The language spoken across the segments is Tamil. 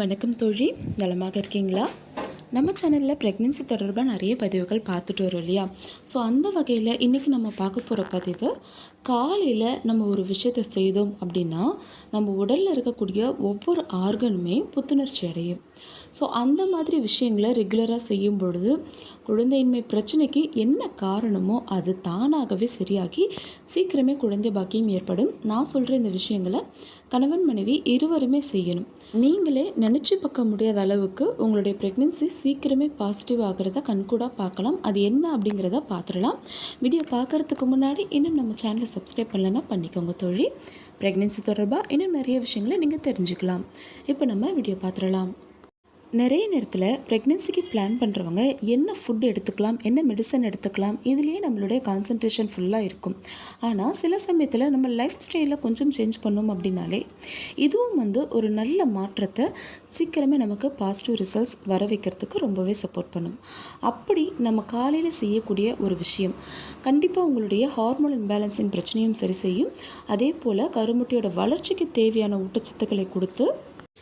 வணக்கம் தோழி. நலமாக இருக்கீங்களா? நம்ம சேனலில் ப்ரெக்னென்சி தொடர்பாக நிறைய பதிவுகள் பார்த்துட்டு வரோம் இல்லையா? ஸோ அந்த வகையில் இன்றைக்கி நம்ம பார்க்க போகிற பதிவு காலையில் நம்ம ஒரு விஷயத்தை செய்தோம் அப்படின்னா நம்ம உடலில் இருக்கக்கூடிய ஒவ்வொரு ஆர்கனுமே புத்துணர்ச்சி அடையும். ஸோ அந்த மாதிரி விஷயங்களை ரெகுலராக செய்யும் பொழுது குழந்தையின்மை பிரச்சனைக்கு என்ன காரணமோ அது தானாகவே சரியாகி சீக்கிரமே குழந்தை பாக்கியம் ஏற்படும். நான் சொல்கிற இந்த விஷயங்களை கணவன் மனைவி இருவருமே செய்யணும். நீங்களே நினச்சி பார்க்க முடியாத அளவுக்கு உங்களுடைய ப்ரெக்னென்சி சீக்கிரமே பாசிட்டிவ் ஆகிறத கண்கூடாக பார்க்கலாம். அது என்ன அப்படிங்கிறத பார்த்துடலாம். வீடியோ பார்க்குறதுக்கு முன்னாடி இன்னும் நம்ம சேனலை சப்ஸ்கிரைப் பண்ணலன்னா பண்ணிக்கோங்க தோழி. ப்ரெக்னென்சி தொடர்பாக இன்னும் நிறைய விஷயங்களை நீங்கள் தெரிஞ்சுக்கலாம். இப்போ நம்ம வீடியோ பார்த்துடலாம். நிறைய நேரத்தில் ப்ரெக்னென்சிக்கு பிளான் பண்ணுறவங்க என்ன ஃபுட் எடுத்துக்கலாம் என்ன மெடிசன் எடுத்துக்கலாம் இதுலேயே நம்மளுடைய கான்சன்ட்ரேஷன் ஃபுல்லாக இருக்கும். ஆனால் சில சமயத்தில் நம்ம லைஃப் ஸ்டைலில் கொஞ்சம் சேஞ்ச் பண்ணோம் அப்படின்னாலே இதுவும் வந்து ஒரு நல்ல மாற்றத்தை சீக்கிரமே நமக்கு பாசிட்டிவ் ரிசல்ட்ஸ் வர வைக்கிறதுக்கு ரொம்பவே சப்போர்ட் பண்ணும். அப்படி நம்ம காலையில் செய்யக்கூடிய ஒரு விஷயம் கண்டிப்பாக உங்களுடைய ஹார்மோன் இம்பேலன்ஸின் பிரச்சனையும் சரி செய்யும். அதே போல் கருமுட்டியோட வளர்ச்சிக்கு தேவையான ஊட்டச்சத்துக்களை கொடுத்து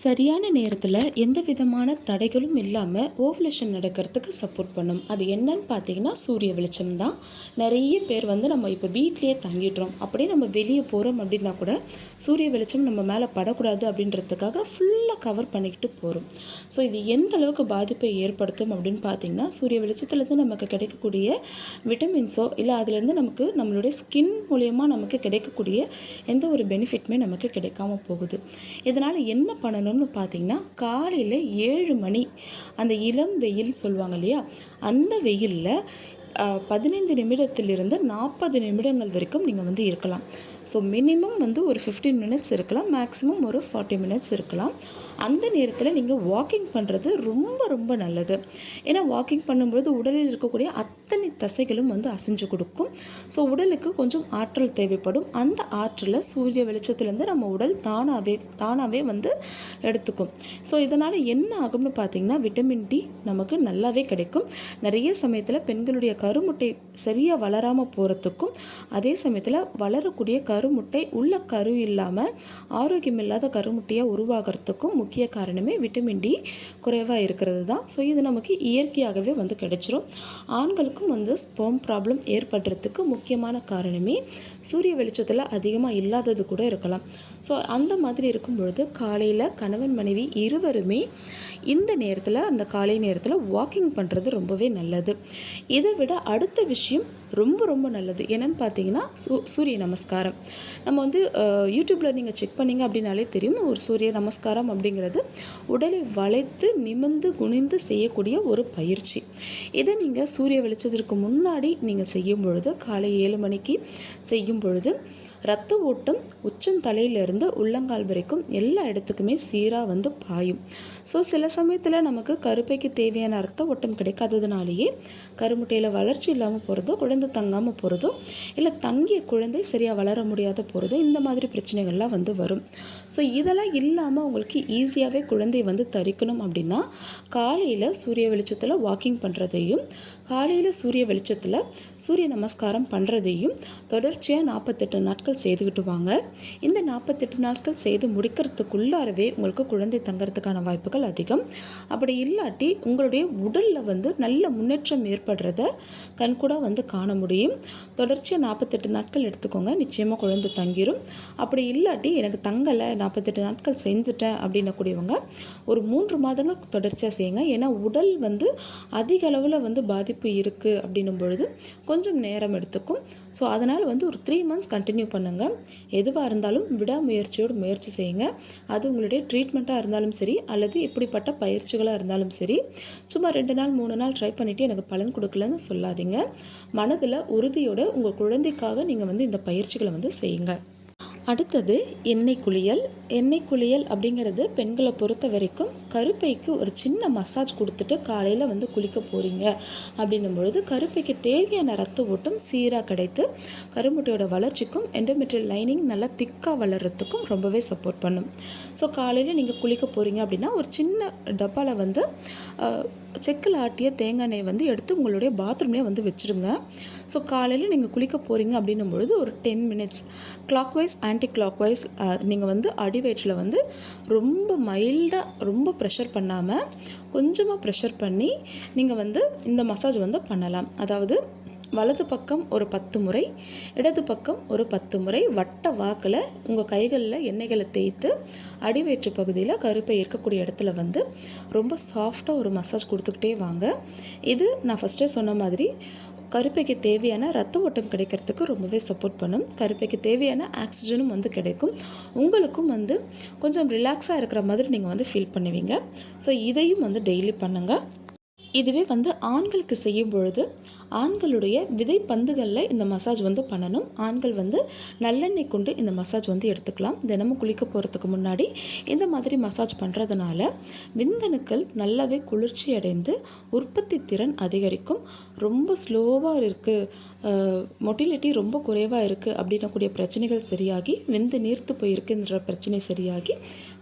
சரியான நேரத்தில் எந்த விதமான தடைகளும் இல்லாமல் ஓவலேஷன் நடக்கிறதுக்கு சப்போர்ட் பண்ணும். அது என்னன்னு பார்த்தீங்கன்னா சூரிய வெளிச்சம் தான். நிறைய பேர் வந்து நம்ம இப்போ வீட்லேயே தங்கிடுறோம். அப்படியே நம்ம வெளியே போகிறோம் அப்படின்னா கூட சூரிய வெளிச்சம் நம்ம மேலே படக்கூடாது அப்படின்றதுக்காக ஃபுல்லாக கவர் பண்ணிக்கிட்டு போகிறோம் ஸோ இது எந்த அளவுக்கு பாதிப்பை ஏற்படுத்தும் அப்படின்னு பார்த்தீங்கன்னா சூரிய வெளிச்சத்துலேருந்து நமக்கு கிடைக்கக்கூடிய விட்டமின்ஸோ இல்லை அதுலேருந்து நமக்கு நம்மளுடைய ஸ்கின் மூலயமா நமக்கு கிடைக்கக்கூடிய எந்த ஒரு பெனிஃபிட்டுமே நமக்கு கிடைக்காம போகுது. இதனால் என்ன பண்ணணும்? பண்ணணும்னு பார்த்தீங்கன்னா காலையில் ஏழு மணி அந்த இளம் வெயில் சொல்லுவாங்க இல்லையா? அந்த வெயிலில் பதினைந்து நிமிடத்திலிருந்து நாற்பது நிமிடங்கள் வரைக்கும் நீங்கள் வந்து இருக்கலாம். ஸோ மினிமம் வந்து ஒரு ஃபிஃப்டீன் மினிட்ஸ் இருக்கலாம். மேக்ஸிமம் ஒரு ஃபார்ட்டி மினிட்ஸ் இருக்கலாம். அந்த நேரத்தில் நீங்கள் வாக்கிங் பண்ணுறது ரொம்ப ரொம்ப நல்லது. ஏன்னா வாக்கிங் பண்ணும்பொழுது உடலில் இருக்கக்கூடிய அத் அத்தனை தசைகளும் வந்து அசைஞ்சு கொடுக்கும். ஸோ உடலுக்கு கொஞ்சம் ஆற்றல் தேவைப்படும். அந்த ஆற்றலை சூரிய வெளிச்சத்துலேருந்து நம்ம உடல் தானாகவே தானாகவே வந்து எடுத்துக்கும். ஸோ இதனால் என்ன ஆகும்னு பார்த்தீங்கன்னா விட்டமின் டி நமக்கு நல்லாவே கிடைக்கும். நிறைய சமயத்தில் பெண்களுடைய கருமுட்டை சரியாக வளராமல் போகிறதுக்கும் அதே சமயத்தில் வளரக்கூடிய கருமுட்டை உள்ள கரு இல்லாமல் ஆரோக்கியம் இல்லாத கருமுட்டையாக உருவாகிறதுக்கும் முக்கிய காரணமே விட்டமின் டி குறைவாக இருக்கிறது தான். ஸோ இது நமக்கு இயற்கையாகவே வந்து கிடைச்சிரும். ஆண்களுக்கும் வந்து ஸ்போம் ப்ராப்ளம் ஏற்படுறதுக்கு முக்கியமான காரணமே சூரிய வெளிச்சத்தில் அதிகமாக இல்லாதது கூட இருக்கலாம். ஸோ அந்த மாதிரி இருக்கும் பொழுது காலையில் கணவன் மனைவி இருவருமே இந்த நேரத்தில் அந்த காலை நேரத்தில் வாக்கிங் பண்ணுறது ரொம்பவே நல்லது. இதை விட அடுத்த விஷயம் ரொம்ப ரொம்ப நல்லது. என்னென்னு பார்த்தீங்கன்னா சூ சூரிய நமஸ்காரம். நம்ம வந்து யூடியூப்பில் நீங்கள் செக் பண்ணிங்க அப்படின்னாலே தெரியும். ஒரு சூரிய நமஸ்காரம் அப்படிங்கிறது உடலை வளைத்து நிமிந்து குனிந்து செய்யக்கூடிய ஒரு பயிற்சி. இதை நீங்கள் சூரிய வெளிச்சத்திற்கு முன்னாடி நீங்கள் செய்யும் பொழுது காலை ஏழு மணிக்கு செய்யும் பொழுது ரத்த ஓட்டம் உச்சந்தலையிலிருந்து உள்ளங்கால் வரைக்கும் எல்லா இடத்துக்குமே சீராக வந்து பாயும். ஸோ சில சமயத்தில் நமக்கு கருப்பைக்கு தேவையான ரத்த ஓட்டம் கிடைக்காததுனாலேயே கருமுட்டையில் வளர்ச்சி இல்லாமல் போகிறதோ குழந்தை தங்காமல் போகிறதோ இல்லை தங்கிய குழந்தை சரியாக வளர முடியாத போகிறதோ இந்த மாதிரி பிரச்சனைகள்லாம் வந்து வரும். ஸோ இதெல்லாம் இல்லாமல் உங்களுக்கு ஈஸியாகவே குழந்தை வந்து தரிக்கணும் அப்படின்னா காலையில் சூரிய வெளிச்சத்தில் வாக்கிங் பண்ணுறதையும் காலையில் சூரிய வெளிச்சத்தில் சூரிய நமஸ்காரம் பண்ணுறதையும் தொடர்ச்சியாக நாற்பத்தெட்டு நாட்கள் செய்துக்கிட்டு வாங்க. இந்த நாற்பத்தெட்டு நாட்கள் செய்து முடிக்கிறதுக்குள்ளாரவே உங்களுக்கு குழந்தை தங்கிறதுக்கான வாய்ப்புகள் அதிகம். அப்படி இல்லாட்டி உங்களுடைய உடலில் வந்து நல்ல முன்னேற்றம் ஏற்படுறத கண்கூடாக வந்து காண முடியும். தொடர்ச்சியாக நாற்பத்தெட்டு நாட்கள் எடுத்துக்கோங்க. நிச்சயமாக குழந்தை தங்கிரும். அப்படி இல்லாட்டி எனக்கு தங்கலை நாற்பத்தெட்டு நாட்கள் செஞ்சுட்டேன் அப்படின்னக்கூடியவங்க ஒரு மூன்று மாதங்கள் தொடர்ச்சியாக செய்யுங்க. ஏன்னா உடல் வந்து அதிக அளவில் வந்து பாதிப்பு இருக்குது அப்படின்னும் பொழுது கொஞ்சம் நேரம் எடுத்துக்கும். ஸோ அதனால் வந்து ஒரு த்ரீ மந்த்ஸ் கண்டினியூ பண்ணுங்கள் எதுவாக இருந்தாலும் விடாமுயற்சியோடு முயற்சி செய்யுங்க. அது உங்களுடைய ட்ரீட்மெண்ட்டாக இருந்தாலும் சரி அல்லது இப்படிப்பட்ட பயிற்சிகளாக இருந்தாலும் சரி சும்மா ரெண்டு நாள் மூணு நாள் ட்ரை பண்ணிவிட்டு எனக்கு பலன் கொடுக்கலன்னு சொல்லாதீங்க. மனதில் உறுதியோடு உங்கள் குழந்தைக்காக நீங்கள் வந்து இந்த பயிற்சிகளை வந்து செய்யுங்க. அடுத்தது எண்ணெய் குளியல். எண்ணெய் குளியல் அப்படிங்கிறது பெண்களை பொறுத்த வரைக்கும் கருப்பைக்கு ஒரு சின்ன மசாஜ் கொடுத்துட்டு காலையில் வந்து குளிக்க போகிறீங்க அப்படின்னும் பொழுது கருப்பைக்கு தேவையான ரத்த ஓட்டம் சீராக கிடைத்து கருமுட்டையோட வளர்ச்சிக்கும் எண்டோமெட்ரியல் லைனிங் நல்லா திக்காக வளர்கிறதுக்கும் ரொம்பவே சப்போர்ட் பண்ணும். ஸோ காலையில் நீங்கள் குளிக்க போகிறீங்க அப்படின்னா ஒரு சின்ன டப்பாவில் வந்து செக்கில் ஆட்டிய தேங்காய் எண்ணெய் வந்து எடுத்து உங்களுடைய பாத்ரூம்லேயே வந்து வச்சுருங்க. ஸோ காலையில் நீங்கள் குளிக்க போகிறீங்க அப்படின்னும் பொழுது ஒரு ten minutes clockwise anticlockwise நீங்கள் வந்து அடி வயிற்றில் வந்து ரொம்ப மைல்டாக ரொம்ப ப்ரெஷர் பண்ணாமல் கொஞ்சமாக ப்ரெஷர் பண்ணி நீங்கள் வந்து இந்த மசாஜ் வந்து பண்ணலாம். அதாவது வலது பக்கம் ஒரு பத்து முறை இடது பக்கம் ஒரு பத்து முறை வட்ட வாக்கில் உங்கள் கைகளில் எண்ணெய்களை தேய்த்து அடிவயிற்று பகுதியில் கருப்பை இருக்கக்கூடிய இடத்துல வந்து ரொம்ப சாஃப்டாக ஒரு மசாஜ் கொடுத்துக்கிட்டே வாங்க. இது நான் ஃபஸ்ட்டே சொன்ன மாதிரி கருப்பைக்கு தேவையான ரத்த ஓட்டம் கிடைக்கிறதுக்கு ரொம்பவே சப்போர்ட் பண்ணும். கருப்பைக்கு தேவையான ஆக்சிஜனும் வந்து கிடைக்கும். உங்களுக்கும் வந்து கொஞ்சம் ரிலாக்ஸாக இருக்கிற மாதிரி நீங்கள் வந்து ஃபீல் பண்ணுவீங்க. ஸோ இதையும் வந்து டெய்லி பண்ணுங்கள் இதுவே வந்து ஆண்களுக்கு செய்யும் பொழுது ஆண்களுடைய விதை பந்துகளில் இந்த மசாஜ் வந்து பண்ணணும். ஆண்கள் வந்து நல்லெண்ணெய் கொண்டு இந்த மசாஜ் வந்து எடுத்துக்கலாம். தினமும் குளிக்க போகிறதுக்கு முன்னாடி இந்த மாதிரி மசாஜ் பண்ணுறதுனால விந்தணுக்கள் நல்லாவே குளிர்ச்சி அடைந்து உற்பத்தி திறன் அதிகரிக்கும். ரொம்ப ஸ்லோவாக இருக்குது மொட்டிலிட்டி ரொம்ப குறைவாக இருக்குது அப்படின்னக்கூடிய பிரச்சனைகள் சரியாகி விந்து நீர்த்து போயிருக்குன்ற பிரச்சனை சரியாகி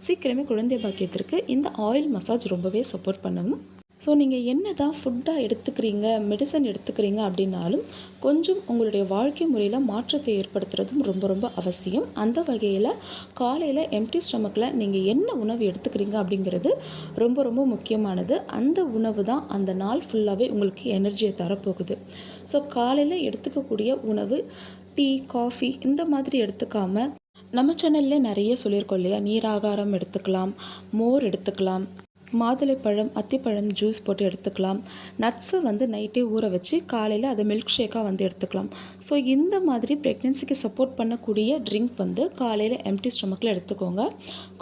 சீக்கிரமே குழந்தை பாக்கியத்திற்கு இந்த ஆயில் மசாஜ் ரொம்பவே சப்போர்ட் பண்ணணும். ஸோ நீங்கள் என்ன தான் ஃபுட்டாக எடுத்துக்கிறீங்க மெடிசன் எடுத்துக்கிறீங்க அப்படின்னாலும் கொஞ்சம் உங்களுடைய வாழ்க்கை முறையில் மாற்றத்தை ஏற்படுத்துறதும் ரொம்ப ரொம்ப அவசியம். அந்த வகையில் காலையில் எம்டி ஸ்டமக்கில் நீங்கள் என்ன உணவு எடுத்துக்கிறீங்க அப்படிங்கிறது ரொம்ப ரொம்ப முக்கியமானது. அந்த உணவு தான் அந்த நாள் ஃபுல்லாகவே உங்களுக்கு எனர்ஜியை தரப்போகுது. ஸோ காலையில் எடுத்துக்கக்கூடிய உணவு டீ காஃபி இந்த மாதிரி எடுத்துக்காமல் நம்ம சேனல்லே நிறைய சொல்லியிருக்கோம் இல்லையா? நீராகாரம் எடுத்துக்கலாம் மோர் எடுத்துக்கலாம் மாதுளைப்பழம் அத்திப்பழம் ஜூஸ் போட்டு எடுத்துக்கலாம். நட்ஸை வந்து நைட்டே ஊற வச்சு காலையில் அதை மில்க் ஷேக்காக வந்து எடுத்துக்கலாம். ஸோ இந்த மாதிரி ப்ரெக்னென்சிக்கு சப்போர்ட் பண்ணக்கூடிய ட்ரிங்க் வந்து காலையில் எம்டி ஸ்டொமக்கில் எடுத்துக்கோங்க.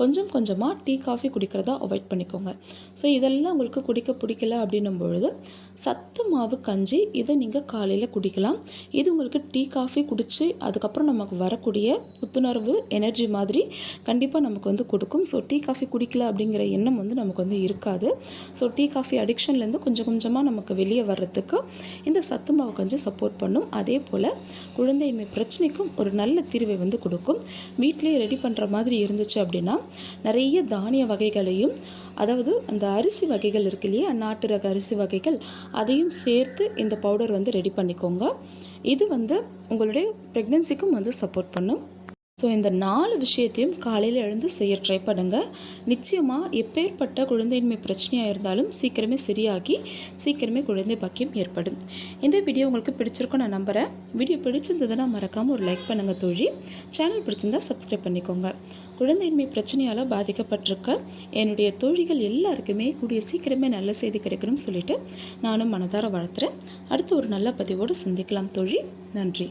கொஞ்சம் கொஞ்சமாக டீ காஃபி குடிக்கிறதா அவாய்ட் பண்ணிக்கோங்க. ஸோ இதெல்லாம் உங்களுக்கு குடிக்க பிடிக்கல அப்படின்னும் பொழுது சத்து மாவு கஞ்சி இதை நீங்கள் காலையில் குடிக்கலாம். இது உங்களுக்கு டீ காஃபி குடித்து அதுக்கப்புறம் நமக்கு வரக்கூடிய புத்துணர்வு எனர்ஜி மாதிரி கண்டிப்பாக நமக்கு வந்து கொடுக்கும். ஸோ டீ காஃபி குடிக்கல அப்படிங்கிற எண்ணம் வந்து நமக்கு வந்து இருக்காது. ஸோ டீ காஃபி அடிக்ஷன்லேருந்து கொஞ்சம் கொஞ்சமாக நமக்கு வெளியே வர்றதுக்கு இந்த சத்து மாவு கஞ்சி சப்போர்ட் பண்ணும். அதே போல் குழந்தையின்மை பிரச்சனைக்கும் ஒரு நல்ல தீர்வை வந்து கொடுக்கும். வீட்டிலேயே ரெடி பண்ணுற மாதிரி இருந்துச்சு அப்படின்னா நிறைய தானிய வகைகளையும் அதாவது அந்த அரிசி வகைகள் இருக்கு இல்லையா நாட்டு ரக அரிசி வகைகள் அதையும் சேர்த்து இந்த பவுடர் வந்து ரெடி பண்ணிக்கோங்க. இது வந்து உங்களுடைய ப்ரெக்னென்சிக்கும் வந்து சப்போர்ட் பண்ணும். ஸோ இந்த நாலு விஷயத்தையும் காலையில் எழுந்து செய்ய ட்ரை பண்ணுங்கள் நிச்சயமாக எப்பேற்பட்ட குழந்தையின்மை பிரச்சனையாக இருந்தாலும் சீக்கிரமே சரியாகி சீக்கிரமே குழந்தை பாக்கியம் ஏற்படும். இந்த வீடியோ உங்களுக்கு பிடிச்சிருக்கும் நான் நம்புகிறேன் வீடியோ பிடிச்சிருந்ததுன்னா மறக்காமல் ஒரு லைக் பண்ணுங்கள் தோழி. சேனல் பிடிச்சிருந்தா சப்ஸ்கிரைப் பண்ணிக்கோங்க. குழந்தையின்மை பிரச்சனையால் பாதிக்கப்பட்டிருக்க என்னுடைய தோழிகள் எல்லாருக்குமே கூடிய சீக்கிரமே நல்ல செய்தி கிடைக்கணும்னு சொல்லிட்டு நானும் மனதார வளர்த்துறேன் அடுத்து ஒரு நல்ல பதிவோடு சந்திக்கலாம் தோழி. நன்றி.